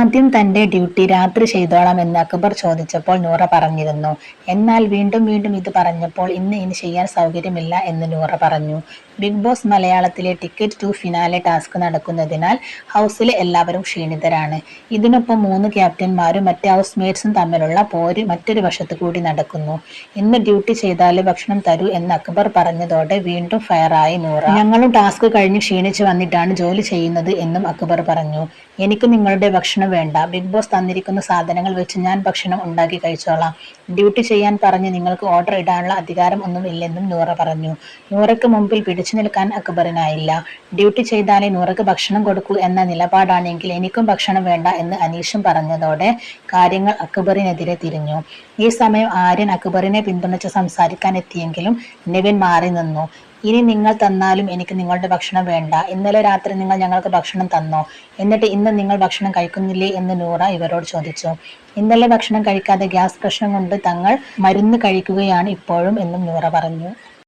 ആദ്യം തന്റെ ഡ്യൂട്ടി രാത്രി ചെയ്തോളാം എന്ന് അക്ബർ ചോദിച്ചപ്പോൾ നൂറ പറഞ്ഞിരുന്നു. എന്നാൽ വീണ്ടും വീണ്ടും ഇത് പറഞ്ഞപ്പോൾ ഇന്ന് ഇനി ചെയ്യാൻ സൗകര്യമില്ല എന്ന് നൂറ പറഞ്ഞു. ബിഗ് ബോസ് മലയാളത്തിലെ ടിക്കറ്റ് ടു ഫിനാലെ ടാസ്ക് നടക്കുന്നതിനാൽ ഹൗസിലെ എല്ലാവരും ക്ഷീണിതരാണ്. ഇതിനൊപ്പം മൂന്ന് ക്യാപ്റ്റന്മാരും മറ്റ് ഹൗസ് മേറ്റ്സും തമ്മിലുള്ള പോര് മറ്റൊരു വശത്തു കൂടി നടക്കുന്നു. ഇന്ന് ഡ്യൂട്ടി ചെയ്താൽ ഭക്ഷണം തരൂ എന്ന് അക്ബർ പറഞ്ഞതോടെ വീണ്ടും ഫയറായി നൂറ. ഞങ്ങളും ടാസ്ക് കഴിഞ്ഞ് ക്ഷീണിച്ച് വന്നിട്ടാണ് ജോലി ചെയ്യുന്നത് എന്നും അക്ബർ പറഞ്ഞു. എനിക്ക് നിങ്ങളുടെ ഭക്ഷണം വേണ്ട. ബിഗ് ബോസ് തന്നിരിക്കുന്ന സാധനങ്ങൾ വെച്ച് ഞാൻ ഭക്ഷണം ഉണ്ടാക്കി കഴിച്ചോളാം. ഡ്യൂട്ടി ചെയ്യാൻ പറഞ്ഞ് നിങ്ങൾക്ക് ഓർഡർ ഇടാനുള്ള അധികാരം ഒന്നും ഇല്ലെന്നും നൂറ പറഞ്ഞു. നൂറയ്ക്ക് മുമ്പിൽ പിടിച്ചു നിൽക്കാൻ അക്ബറിനായില്ല. ഡ്യൂട്ടി ചെയ്താലേ നൂറയ്ക്ക് ഭക്ഷണം കൊടുക്കൂ എന്ന നിലപാടാണെങ്കിൽ എനിക്കും ഭക്ഷണം വേണ്ട എന്ന് അനീഷും പറഞ്ഞതോടെ കാര്യങ്ങൾ അക്ബറിനെതിരെ തിരിഞ്ഞു. ഈ സമയം ആര്യൻ അക്ബറിനെ പിന്തുണച്ച് സംസാരിക്കാൻ എത്തിയെങ്കിലും നിവിൻ മാറി നിന്നു. ഇനി നിങ്ങൾ തന്നാലും എനിക്ക് നിങ്ങളുടെ ഭക്ഷണം വേണ്ട. ഇന്നലെ രാത്രി നിങ്ങൾ ഞങ്ങൾക്ക് ഭക്ഷണം തന്നോ? എന്നിട്ട് ഇന്ന് നിങ്ങൾ ഭക്ഷണം കഴിക്കുന്നില്ലേ എന്ന് നൂറ ഇവരോട് ചോദിച്ചു. ഇന്നലെ ഭക്ഷണം കഴിക്കാതെ ഗ്യാസ് പ്രശ്നം കൊണ്ട് തങ്ങൾ മരുന്ന് കഴിക്കുകയാണ് ഇപ്പോഴും എന്നും നൂറ പറഞ്ഞു.